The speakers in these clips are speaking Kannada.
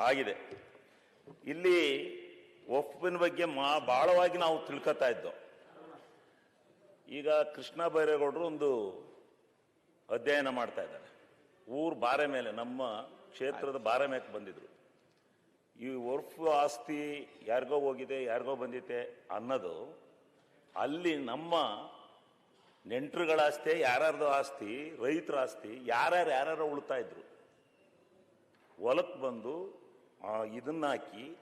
ಆಗಿದೆ. ಇಲ್ಲಿ ಒಪ್ಪಿನ ಬಗ್ಗೆ ಮಾ ಬಹಳವಾಗಿ ನಾವು ತಿಳ್ಕೊತಾ ಇದ್ದೋ. ಈಗ ಕೃಷ್ಣ ಬೈರೇಗೌಡರು ಒಂದು ಅಧ್ಯಯನ ಮಾಡ್ತಾ ಇದ್ದಾರೆ. ಊರು ಬಾರೆ ಮೇಲೆ, ನಮ್ಮ ಕ್ಷೇತ್ರದ ಬಾರೆ ಮೇಲೆ ಬಂದಿದ್ರು. ಈ ಒರ್ಫ್ ಆಸ್ತಿ ಯಾರಿಗೋ ಹೋಗಿದೆ, ಯಾರಿಗೋ ಬಂದಿದೆ ಅನ್ನೋದು ಅಲ್ಲಿ ನಮ್ಮ ನೆಂಟರುಗಳ ಆಸ್ತಿ, ಯಾರ್ಯಾರ್ದು ಆಸ್ತಿ, ರೈತರ ಆಸ್ತಿ, ಯಾರ್ಯಾರು ಯಾರ್ಯಾರು ಉಳ್ತಾ ಇದ್ರು. ಹೊಲಕ್ಕೆ ಬಂದು ಇದನ್ನ ಹಾಕಿ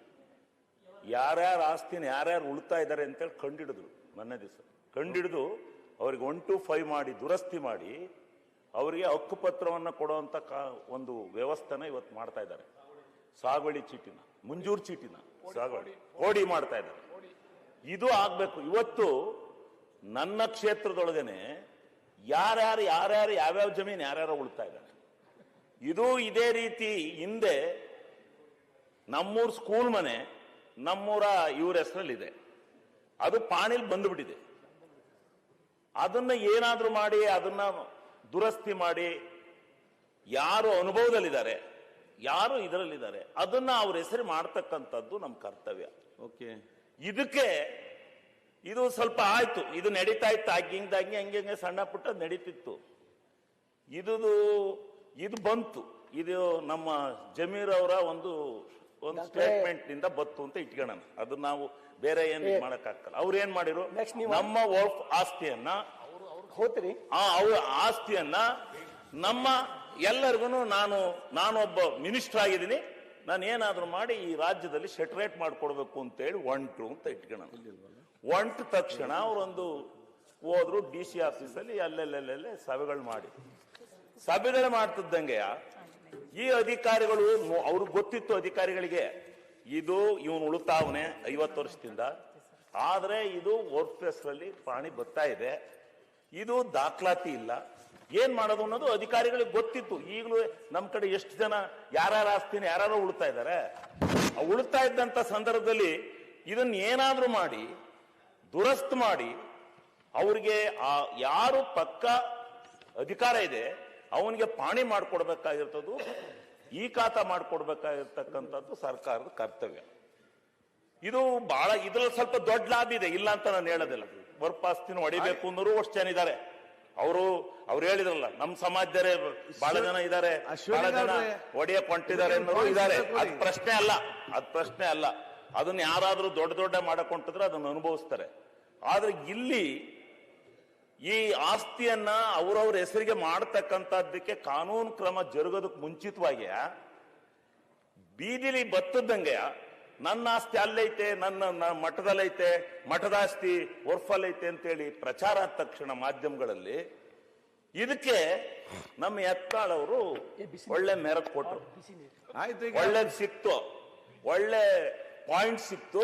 ಯಾರ್ಯಾರ ಆಸ್ತಿನ ಯಾರ್ಯಾರು ಉಳ್ತಾ ಇದ್ದಾರೆ ಅಂತೇಳಿ ಕಂಡಿಡಿದ್ರು ಮೊನ್ನೆ ದಿವಸ. ಕಂಡಿಡಿದು ಅವ್ರಿಗೆ ಒನ್ ಟು ಫೈವ್ ಮಾಡಿ, ದುರಸ್ತಿ ಮಾಡಿ ಅವರಿಗೆ ಹಕ್ಕುಪತ್ರವನ್ನು ಕೊಡುವಂಥ ಕಾ- ಒಂದು ವ್ಯವಸ್ಥೆನ ಇವತ್ತು ಮಾಡ್ತಾ ಇದ್ದಾರೆ. ಸಾಗುವಳಿ ಚೀಟಿನ, ಮುಂಜೂರು ಚೀಟಿನ ಸಾಗುವಳಿ. ಕೋಡಿ ಮಾಡ್ತಾ ಇದ್ದಾರೆ. ಇದು ಆಗಬೇಕು. ಇವತ್ತು ನನ್ನ ಕ್ಷೇತ್ರದೊಳಗೇನೆ ಯಾರ್ಯಾರು ಯಾರ್ಯಾರು ಯಾವ್ಯಾವ ಜಮೀನು ಯಾರ್ಯಾರು ಉಳ್ತಾ ಇದ್ದಾರೆ. ಇದು ಇದೇ ರೀತಿ ಹಿಂದೆ ನಮ್ಮೂರ್ ಸ್ಕೂಲ್ ಮನೆ ನಮ್ಮೂರ ಇವ್ರ ಹೆಸರಲ್ಲಿದೆ. ಅದು ಪಾಣಿಲ್ ಬಂದ್ಬಿಟ್ಟಿದೆ. ಅದನ್ನ ಏನಾದ್ರೂ ಮಾಡಿ ಅದನ್ನ ದುರಸ್ತಿ ಮಾಡಿ ಯಾರು ಅನುಭವದಲ್ಲಿದ್ದಾರೆ ಯಾರು ಇದರಲ್ಲಿದ್ದಾರೆ ಅದನ್ನ ಅವ್ರ ಹೆಸರು ಮಾಡ್ತಕ್ಕಂಥದ್ದು ನಮ್ಮ ಕರ್ತವ್ಯ. ಓಕೆ. ಇದಕ್ಕೆ ಇದು ಸ್ವಲ್ಪ ಆಯ್ತು. ಇದು ನಡೀತಾ ಇತ್ತು. ಹಂಗಿಂಗ್ ಹಂಗೆ ಹಂಗೆ ಸಣ್ಣ ಪುಟ್ಟ ನಡೀತಿತ್ತು. ಇದು ಇದು ಬಂತು. ಇದು ನಮ್ಮ ಜಮೀರ್ ಅವರ ಒಂದು ಒಂದು ಸ್ಟೇಟ್ಮೆಂಟ್ನಿಂದ ಬತ್ತು ಅಂತ ಇಟ್ಕೋಣ ಅದು ನಾವು ಬೇರೆ ಏನ್ ಮಾಡಕ್ಕಾಗಲ್ಲ. ಅವ್ರು ಏನ್ ಮಾಡಿರು? ನಮ್ಮ ವರ್ಫ್ ಆಸ್ತಿಯನ್ನ ಹೋತ್ರಿ. ಆ ಅವ್ರ ಆಸ್ತಿಯನ್ನ ನಮ್ಮ ಎಲ್ಲರಿಗೂ ನಾನು ನಾನೊಬ್ಬ ಮಿನಿಸ್ಟರ್ ಆಗಿದ್ದೀನಿ. ನಾನು ಏನಾದ್ರೂ ಮಾಡಿ ಈ ರಾಜ್ಯದಲ್ಲಿ ಸೆಟರೇಟ್ ಮಾಡ್ಕೊಡ್ಬೇಕು ಅಂತೇಳಿ ಒಂಟು ಅಂತ ಇಟ್ಕೋಣ ಒಂಟ ತಕ್ಷಣ ಅವರೊಂದು ಹೋದ್ರು ಡಿ ಸಿ ಆಫೀಸಲ್ಲಿ ಅಲ್ಲೆಲ್ಲೆಲ್ಲೆಲ್ಲೇ ಸಭೆಗಳು ಮಾಡಿ. ಸಭೆಗಳು ಮಾಡ್ತಿದ್ದಂಗೆ ಈ ಅಧಿಕಾರಿಗಳು ಅವ್ರಿಗೆ ಗೊತ್ತಿತ್ತು ಅಧಿಕಾರಿಗಳಿಗೆ, ಇದು ಇವನು ಉಳುತ್ತಾವನೆ ಐವತ್ತು ವರ್ಷದಿಂದ. ಆದರೆ ಇದು ವರ್ಕ್ ಹೆಸರಲ್ಲಿ ಪ್ರಾಣಿ ಬರ್ತಾ ಇದೆ. ಇದು ದಾಖಲಾತಿ ಇಲ್ಲ. ಏನ್ ಮಾಡೋದು ಅನ್ನೋದು ಅಧಿಕಾರಿಗಳಿಗೆ ಗೊತ್ತಿತ್ತು. ಈಗಲೂ ನಮ್ಮ ಕಡೆ ಎಷ್ಟು ಜನ, ಯಾರ್ಯಾರ ಆಸ್ತಿನ ಯಾರು ಉಳ್ತಾ ಇದ್ದಾರೆ. ಉಳ್ತಾ ಇದ್ದಂತ ಸಂದರ್ಭದಲ್ಲಿ ಇದನ್ನ ಏನಾದರೂ ಮಾಡಿ, ದುರಸ್ತ್ ಮಾಡಿ, ಅವ್ರಿಗೆ ಆ ಯಾರು ಪಕ್ಕ ಅಧಿಕಾರ ಇದೆ ಅವನಿಗೆ ಪಾಣಿ ಮಾಡಿಕೊಡ್ಬೇಕಾಗಿರ್ತದ್ದು ಈ ಖಾತ ಮಾಡಿಕೊಡ್ಬೇಕಾಗಿರ್ತಕ್ಕಂಥದ್ದು ಸರ್ಕಾರದ ಕರ್ತವ್ಯ. ಇದು ಬಹಳ ಇದ್ರಲ್ಲಿ ಸ್ವಲ್ಪ ದೊಡ್ಡ ಲಾಭ ಇದೆ ಇಲ್ಲ ಅಂತ ನಾನು ಹೇಳೋದಿಲ್ಲ. ಬರ್ಪಾಸ್ತಿನ ಹೊಡಿಬೇಕು ಅನ್ನೋರು ಅಷ್ಟು ಜನ ಇದ್ದಾರೆ. ಅವರು ಅವ್ರು ಹೇಳಿದ್ರಲ್ಲ ನಮ್ಮ ಸಮಾಜದವರೇ ಬಹಳ ಜನ ಇದ್ದಾರೆ ಬಹಳ ಜನ ಒಡೆಯಕ್ ಹೊಂಟಿದ್ದಾರೆ ಅನ್ನೋರು ಇದ್ದಾರೆ. ಅದ್ ಪ್ರಶ್ನೆ ಅಲ್ಲ ಅದ್ ಪ್ರಶ್ನೆ ಅಲ್ಲ. ಅದನ್ನ ಯಾರಾದ್ರೂ ದೊಡ್ಡ ದೊಡ್ಡ ಮಾಡಕ್ ಹೊಂಟಿದ್ರೆ ಅದನ್ನ ಅನುಭವಿಸ್ತಾರೆ. ಆದ್ರೆ ಇಲ್ಲಿ ಈ ಆಸ್ತಿಯನ್ನ ಅವರವ್ರ ಹೆಸರಿಗೆ ಮಾಡತಕ್ಕಂಥದ್ದಕ್ಕೆ ಕಾನೂನು ಕ್ರಮ ಜರುಗೋದಕ್ಕೆ ಮುಂಚಿತವಾಗಿ ಬೀದಿಲಿ ಬತ್ತದಂಗೆ ನನ್ನ ಆಸ್ತಿ ಅಲ್ಲೈತೆ ನನ್ನ ನ- ಮಠದಲ್ಲೈತೆ ಮಠದ ಆಸ್ತಿ ಒರ್ಫಲ್ಲೈತೆ ಅಂತೇಳಿ ಪ್ರಚಾರ ಆದ ತಕ್ಷಣ ಮಾಧ್ಯಮಗಳಲ್ಲಿ ಇದಕ್ಕೆ ನಮ್ಮ ಎತ್ತಾಳವರು ಒಳ್ಳೆ ಮೆರಕ್ ಕೊಟ್ಟರು ಆಯ್ತು ಈಗ. ಒಳ್ಳೇದ್ ಸಿಕ್ತು. ಒಳ್ಳೆ ಪಾಯಿಂಟ್ ಸಿಕ್ತು.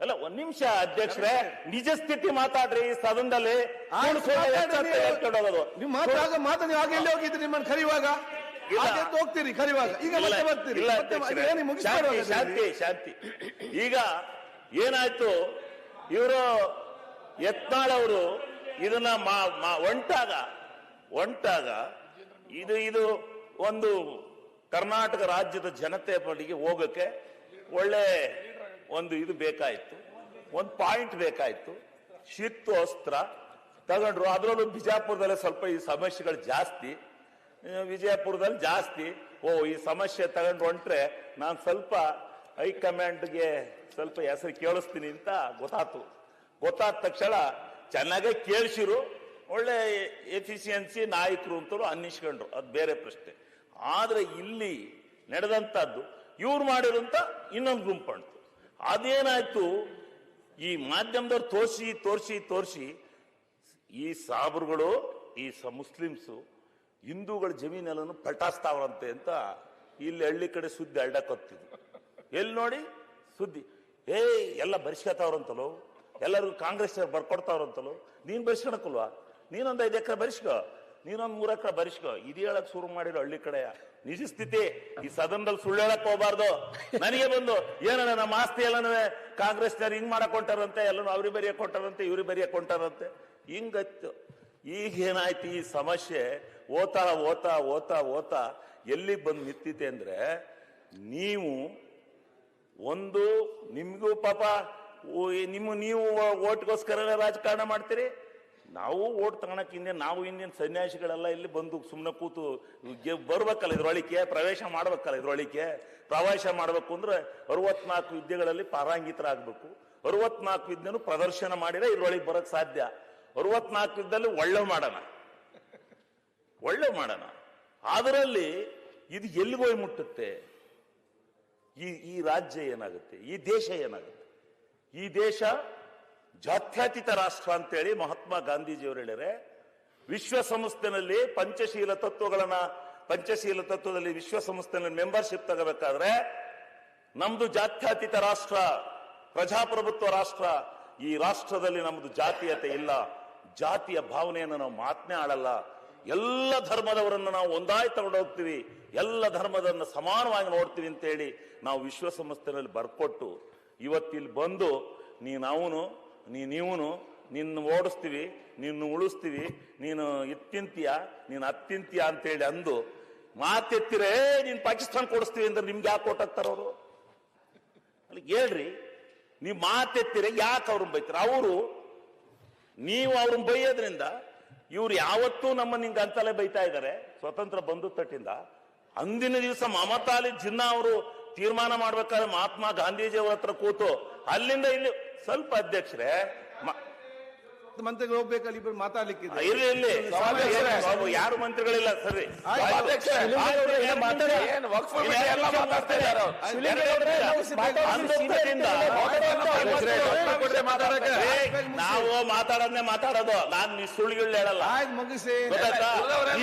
ಅಲ್ಲ ಒಂದ್ ನಿಮಿಷ ಅಧ್ಯಕ್ಷರೇ ನಿಜ ಸ್ಥಿತಿ ಮಾತಾಡ್ರಿ ಈ ಸದನದಲ್ಲಿ. ನೀವು ಮಾತಾಗ ಮಾತು ನೀವು ಆಗ ಎಲ್ಲಿ ಹೋಗಿದ್ರಿ ನಿಮ್ಮನ್ನ ಕರೆಯುವಾಗ? ಹೋಗ್ತೀರಿ ಕರೆಯುವಾಗ. ಈಗ ಮತ್ತೆ ಬರ್ತೀರಿ. ಶಾಂತಿ ಶಾಂತಿ ಈಗ ಏನಾಯ್ತು? ಇವರು ಯತ್ನಾಳ್ ಅವರು ಇದನ್ನ ಒಂಟಾಗ ಒಂಟಾಗ ಇದು ಇದು ಒಂದು ಕರ್ನಾಟಕ ರಾಜ್ಯದ ಜನತೆ ಬಳಿಗೆ ಹೋಗಕ್ಕೆ ಒಳ್ಳೆ ಒಂದು ಇದು ಬೇಕಾಯಿತು, ಒಂದು ಪಾಯಿಂಟ್ ಬೇಕಾಯಿತು. ಶಿತ್ತು, ಅಸ್ತ್ರ ತಗೊಂಡ್ರು. ಅದರಲ್ಲೂ ಬಿಜಾಪುರದಲ್ಲಿ ಸ್ವಲ್ಪ ಈ ಸಮಸ್ಯೆಗಳು ಜಾಸ್ತಿ. ವಿಜಯಪುರದಲ್ಲಿ ಜಾಸ್ತಿ. ಓ, ಈ ಸಮಸ್ಯೆ ತಗೊಂಡು ಹೊಂಟ್ರೆ ನಾನು ಸ್ವಲ್ಪ ಹೈಕಮಾಂಡ್ಗೆ ಸ್ವಲ್ಪ ಹೆಸರು ಕೇಳಿಸ್ತೀನಿ ಅಂತ ಗೊತ್ತಾತು. ಗೊತ್ತಾದ ತಕ್ಷಣ ಚೆನ್ನಾಗೇ ಕೇಳಿಸಿರು. ಒಳ್ಳೆ ಎಫಿಷಿಯನ್ಸಿ ನಾಯಕರು ಅಂತಲೂ ಅನ್ನಿಸ್ಕೊಂಡ್ರು. ಅದು ಬೇರೆ ಪ್ರಶ್ನೆ. ಆದರೆ ಇಲ್ಲಿ ನಡೆದಂಥದ್ದು, ಇವ್ರು ಮಾಡಿರೋಂಥ ಇನ್ನೊಂದು ಗುಂಪು ಅಂತು. ಅದೇನಾಯ್ತು? ಈ ಮಾಧ್ಯಮದವ್ರು ತೋರಿಸಿ ತೋರಿಸಿ ತೋರಿಸಿ ಈ ಸಾಬ್ರುಗಳು, ಈ ಸ ಮುಸ್ಲಿಮ್ಸು ಹಿಂದೂಗಳ ಜಮೀನೆಲ್ಲನು ಪಲ್ಟಾಸ್ತಾವ್ರಂತೆ ಅಂತ ಇಲ್ಲಿ ಹಳ್ಳಿ ಕಡೆ ಸುದ್ದಿ ಅಡ್ಡಕ್ಕೊತ್ತಿದ್ರು ಎಲ್ಲಿ ನೋಡಿ? ಸುದ್ದಿ. ಏಯ್, ಎಲ್ಲ ಬರ್ಸ್ಕೊತಾವ್ರಂತಲೋ? ಎಲ್ಲರಿಗೂ ಕಾಂಗ್ರೆಸ್ ಬರ್ಕೊಡ್ತಾವ್ರಂತಲೋ? ನೀನು ಬರ್ಸ್ಕೊಳಕಲ್ವಾ? ನೀನೊಂದು ಐದು ಎಕರೆ ಬರಿಸ್ಕೋ. ನೀನೊಂದ್ ಮೂರಕ್ಕೆ ಬರಿಸ್ಕೋ. ಇದು ಹೇಳಕ್ ಶುರು ಮಾಡಿರೋ ಹಳ್ಳಿ ಕಡೆಯ ನಿಜ ಸ್ಥಿತಿ. ಈ ಸದನದಲ್ಲಿ ಸುಳ್ಳು ಹೇಳಕ್ ಹೋಗ್ಬಾರ್ದು. ನನಗೆ ಬಂದು, ಏನಣ್ಣ, ನಮ್ಮ ಆಸ್ತಿ ಎಲ್ಲನೂ ಕಾಂಗ್ರೆಸ್ನವ್ರು ಹಿಂಗ್ ಮಾಡಕ್ ಹೊಂಟಾರಂತೆ ಎಲ್ಲನೂ ಅವ್ರಿಗೆ ಬರೆಯಕ್ ಹೊಂಟಾರಂತೆ ಇವ್ರಿಗೆ ಬರೆಯಕ್ ಹೊಂಟಾರಂತೆ ಹಿಂಗತ್ತು. ಈಗ ಏನಾಯ್ತು ಈ ಸಮಸ್ಯೆ? ಓತಾ ಓತಾ ಓತಾ ಓತಾ ಎಲ್ಲಿಗೆ ಬಂದು ನಿತ್ತಿತೆ ಅಂದ್ರೆ ನೀವು ಒಂದು ನಿಮಗೂ ಪಾಪ ನಿಮ್ಮ, ನೀವು ಓಟ್ಗೋಸ್ಕರ ರಾಜಕಾರಣ ಮಾಡ್ತೀರಿ? ನಾವು ಓಟ್ ತಗೊಳಕ್ ಹಿಂದೆ ನಾವು ಇಂದಿನ ಸನ್ಯಾಸಿಗಳೆಲ್ಲ ಇಲ್ಲಿ ಬಂದು ಸುಮ್ಮನೆ ಕೂತು ಬರ್ಬೇಕಲ್ಲ ಇದ್ರೊಳಿಕೆ ಪ್ರವೇಶ ಮಾಡ್ಬೇಕಲ್ಲ ಇದ್ರೊಳಿಕೆ ಪ್ರವೇಶ ಮಾಡ್ಬೇಕು ಅಂದ್ರೆ ಅರವತ್ನಾಲ್ಕು ವಿದ್ಯೆಗಳಲ್ಲಿ ಪಾರಾಂಗಿತರಾಗಬೇಕು. ಅರವತ್ನಾಲ್ಕು ವಿದ್ಯೆನು ಪ್ರದರ್ಶನ ಮಾಡಿದ್ರೆ ಇದ್ರೊಳಗೆ ಬರಕ್ ಸಾಧ್ಯ. ಅರವತ್ನಾಲ್ಕು ವಿದ್ಯೆಯಲ್ಲಿ ಒಳ್ಳೆ ಮಾಡೋಣ. ಒಳ್ಳೆ ಮಾಡೋಣ. ಅದರಲ್ಲಿ ಇದು ಎಲ್ಲಿಗೋಯ್ ಮುಟ್ಟುತ್ತೆ? ಈ ಈ ರಾಜ್ಯ ಏನಾಗುತ್ತೆ? ಈ ದೇಶ ಏನಾಗುತ್ತೆ? ಈ ದೇಶ ಜಾತ್ಯತೀತ ರಾಷ್ಟ್ರ ಅಂತೇಳಿ ಮಹಾತ್ಮ ಗಾಂಧೀಜಿಯವರು ಹೇಳಿದರೆ ವಿಶ್ವಸಂಸ್ಥೆನಲ್ಲಿ ಪಂಚಶೀಲ ತತ್ವಗಳನ್ನ, ಪಂಚಶೀಲ ತತ್ವದಲ್ಲಿ ವಿಶ್ವಸಂಸ್ಥೆನಲ್ಲಿ ಮೆಂಬರ್ಶಿಪ್ ತಗೋಬೇಕಾದ್ರೆ ನಮ್ದು ಜಾತ್ಯತೀತ ರಾಷ್ಟ್ರ, ಪ್ರಜಾಪ್ರಭುತ್ವ ರಾಷ್ಟ್ರ, ಈ ರಾಷ್ಟ್ರದಲ್ಲಿ ನಮ್ದು ಜಾತೀಯತೆ ಇಲ್ಲ. ಜಾತಿಯ ಭಾವನೆಯನ್ನು ನಾವು ಮಾತನೇ ಆಡಲ್ಲ ಎಲ್ಲ ಧರ್ಮದವರನ್ನು ನಾವು ಒಂದಾಗಿ ತಗೊಂಡು ಹೋಗ್ತೀವಿ. ಎಲ್ಲ ಧರ್ಮದನ್ನು ಸಮಾನವಾಗಿ ನೋಡ್ತೀವಿ ಅಂತೇಳಿ ನಾವು ವಿಶ್ವಸಂಸ್ಥೆನಲ್ಲಿ ಬರ್ಕೊಟ್ಟು ಇವತ್ತಿಲ್ಲಿ ಬಂದು ನೀನು ಅವನು ನೀ, ನೀವನು ನಿನ್ನ ಓಡಿಸ್ತೀವಿ, ನಿನ್ನ ಉಳಿಸ್ತೀವಿ, ನೀನು ಇತ್ತಿಂತೀಯ, ನೀನು ಅತ್ತಿಂತೀಯ ಅಂತೇಳಿ ಅಂದು ಮಾತೆತ್ತಿರೇ ನೀನು ಪಾಕಿಸ್ತಾನ ಕೊಡಿಸ್ತೀವಿ ಅಂದ್ರೆ ನಿಮ್ಗೆ ಯಾಕೆ ಕೊಟ್ಟಾಗ್ತಾರ ಅವರು? ಅಲ್ಲಿ ಹೇಳ್ರಿ, ನೀವು ಮಾತೆತ್ತಿರ ಯಾಕೆ ಅವ್ರನ್ನ ಬೈತಾರೆ? ಅವರು, ನೀವು ಅವ್ರನ್ನ ಬೈಯೋದ್ರಿಂದ ಇವ್ರು ಯಾವತ್ತೂ ನಮ್ಮ ನಿಂಗೆ ಅಂತಲೇ ಬೈತಾ ಇದ್ದಾರೆ ಸ್ವತಂತ್ರ ಬಂಧು ತಟ್ಟಿಂದ. ಅಂದಿನ ದಿವಸ ಮಮತಾಲಿ ಜಿನ್ನಾ ಅವರು ತೀರ್ಮಾನ ಮಾಡ್ಬೇಕಾದ್ರೆ ಮಹಾತ್ಮ ಗಾಂಧೀಜಿ ಅವ್ರ ಹತ್ರ ಕೂತು ಅಲ್ಲಿಂದ ಇಲ್ಲಿ ಸ್ವಲ್ಪ ಅಧ್ಯಕ್ಷರೇ ಮಂತ್ರಿಗೆ ಮಂತ್ರಿಗಳು ಹೋಗ್ಬೇಕಲ್ಲ ಇಬ್ಬರು ಮಾತಾಡ್ಲಿಕ್ಕಿದೆ ಇರ್ಲಿ ಇರ್ಲಿ. ಬಾಬು, ಯಾರು ಮಂತ್ರಿಗಳಿಲ್ಲ ಸರಿ. ಏನ್ ವಕ್ಫ್ ಬಗ್ಗೆ ಎಲ್ಲ ಮಾತಾಡ್ತಾ ಇದ್ದಾರೆ. ಅವ್ರು. ನಾವು ಮಾತಾಡೋದನ್ನೇ ಮಾತಾಡೋದು. ನಾನ್ ಸುಳ್ಳುಗಳು ಹೇಳಲ್ಲ. ಮುಗಿಸಿ?